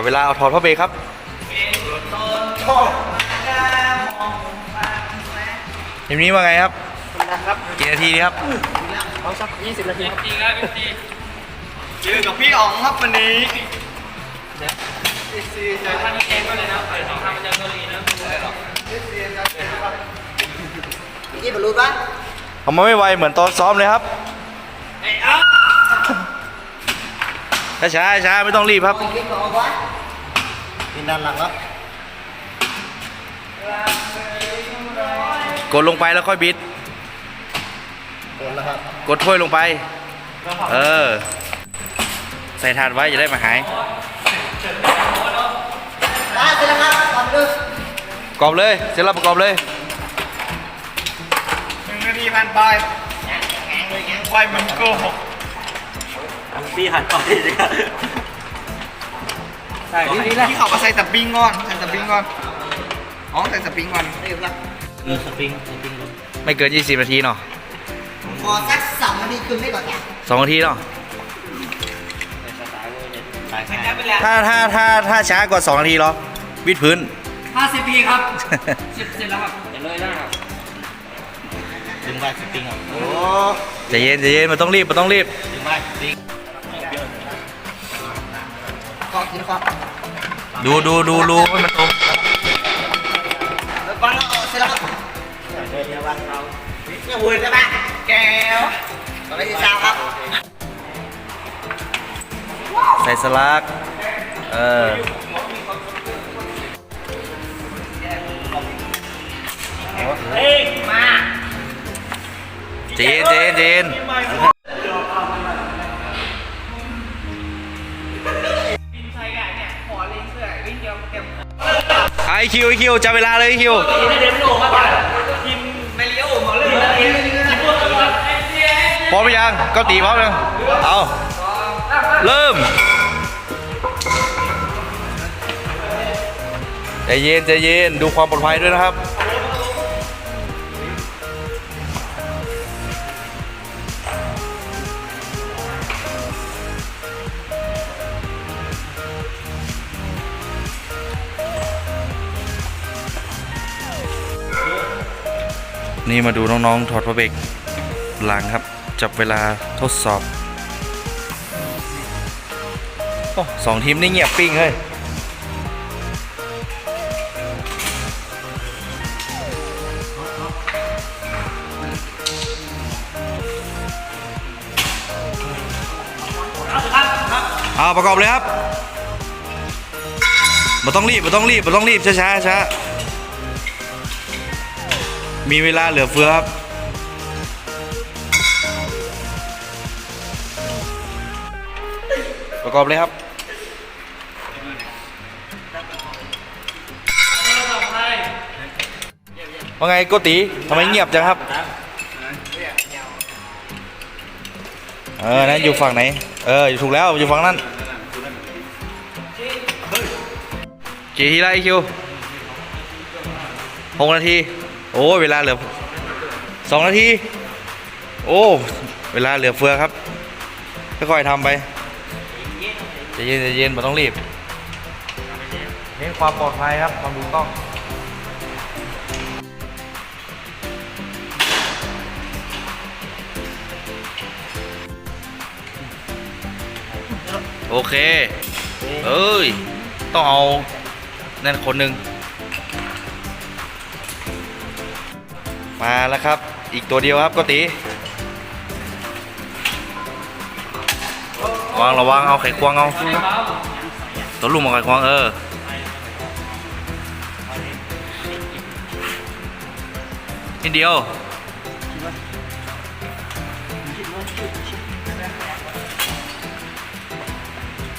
บเวลาเอาถอดพระเบรกครับทีมนี้ว่าไงครับนะครับกี่นาทีดีครับเอาสัก20นาทีครับเจอกับพี่อ๋องครับวันนี้ยี่บรรลุปะทำไมาไม่ไวเหมือนตอนซ้อมเลยครับ ช้าช้าๆช้าไม่ต้องรีบครับคลิปของวะกินด้านหลังครับกดลงไปแล้วค่อยบิดโดนแล้วครับ กดถ้วยลงไป เออ ใส่ถาดไว้จะได้มาหายได้เสร็จแล้วครับขอบคุณกรอบเลยเสร็จแล้วประกอบเลยหนึ่งนาทีผ่านไปไฟมันโกหก พี่หันก่อนดิใช่นี่แหละที่เขามาใส่สปริงก่อนใส่สปริงก่อนอ๋อใส่สปริงก่อนนี่ครับเออสปริงสปริงไม่เกิน 20 นาทีเนาะขอสักสองนาทีคืนไม่ก่อนจ้ะสองนาทีเนาะใช้เวลาถ้าถ้าถ้าถ้าช้ากว่า2นาทีเหรอวิดพื้น 50ปีครับเสร็จเสร็จแล้วครับดึงไปสปริงอะโอ้ใจเย็นใจเย็นมันต้องรีบมันต้องรีบดึงไปสปริง ขอกินขอดูดูดูดูให้มันตรงฟังเราเสร็จแล้วครับเดี๋ยววางเราเนี่ยวุ้นใช่ไหมแก้วตอนนี้ที่สามครับใส่สลัก เออเฮ้ยมาใจเย็นใจเย็นใจเย็น ไอคิวไอคิวจับเวลาเลยไอคิวพร้อมหรือยังก็ตีพร้อมยังเอาเริ่มใจเย็นใจเย็นดูความปลอดภัยด้วยนะครับ นี่มาดูน้องๆถอดพระเบรกหลังครับ จับเวลาทดสอบอสองทีมนี่เงียบปิ้งเฮ้ยเอาประกอบเลยครับไมันต้องรีบไมันต้องรีบไมันต้องรีบช้าช้าช้า มีเวลาเหลือเฟือครับ ประกอบเลยครับว่าไงโกติทำไมเงียบจังครับ เออ นั่นอยู่ฝั่งไหน เออ อยู่ถูกแล้ว อยู่ฝั่งนั้นกี่ทีละไอคิวหกนาที โอ้ยเวลาเหลือสองนาที โอ้ เวลาเหลือเฟือครับค่อยๆทำไปใจเย็นใจเย็นไม่ต้องรีบเน้นความปลอดภัยครับความถูกต้องโอเค เอ้ย ต้องเอา นั่นคนหนึ่ง มาแล้วครับ อีกตัวเดียวครับก็ตีระวังระวังเอาไข่ควงเอาตัวลุ่มเอาไข่ควงเออนิดเดียว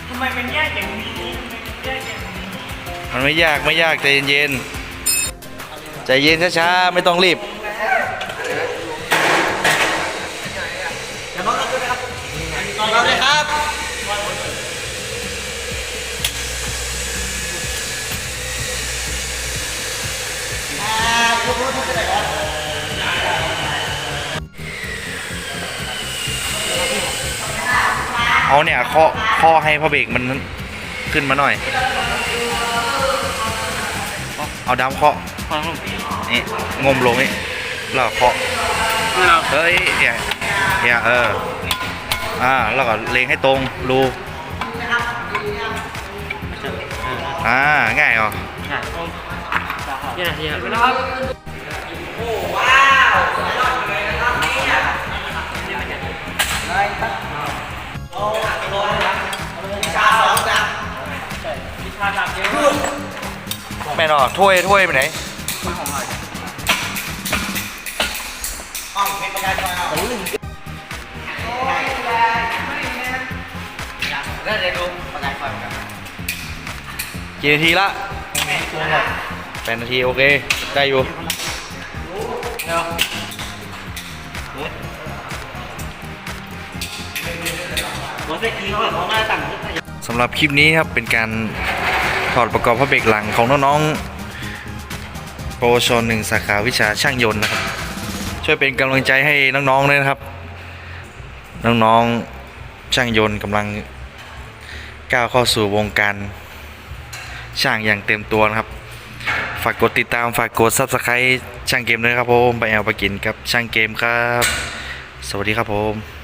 ทำไมมันแยกอย่างนี้แยกอย่างนี้มันไม่ยากไม่ยากใจเย็นๆ ใจเย็นช้าๆ ไม่ต้องรีบเราเลยครับเอาเนี่ยข้อข้อให้พระเบรกมันขึ้นมาหน่อย เอาดำเคาะฟังลูกนี่งมลงนี่แล้วก็เคาะไม่เอาเฮ้ยเนี่ยเนี่ยเอออ่าแล้วก็เล็งให้ตรงรูอ่าง่ายเหรอง่ายเนี่ยเนี่ยนะครับแม่นอ ถ้วยถ้วยไปไหนเรื่องเรียนรู้ประกายไฟกันกี่นาทีละแปดนาทีโอเค ได้อยู่สำหรับคลิปนี้ครับเป็นการ ถอดประกอบพระเบรกหลังของน้องๆปวชหนึ่งสาขาวิชาช่างยนต์นะครับ ช่วยเป็นกำลังใจให้น้องๆด้วยนะครับ น้องๆช่างยนต์กำลังก้าวเข้าสู่วงการช่างอย่างเต็มตัวนะครับ ฝากกดติดตามฝากกด subscribe ช่างเกมด้วยครับผมไปเอาไปกินกับช่างเกมครับ สวัสดีครับผม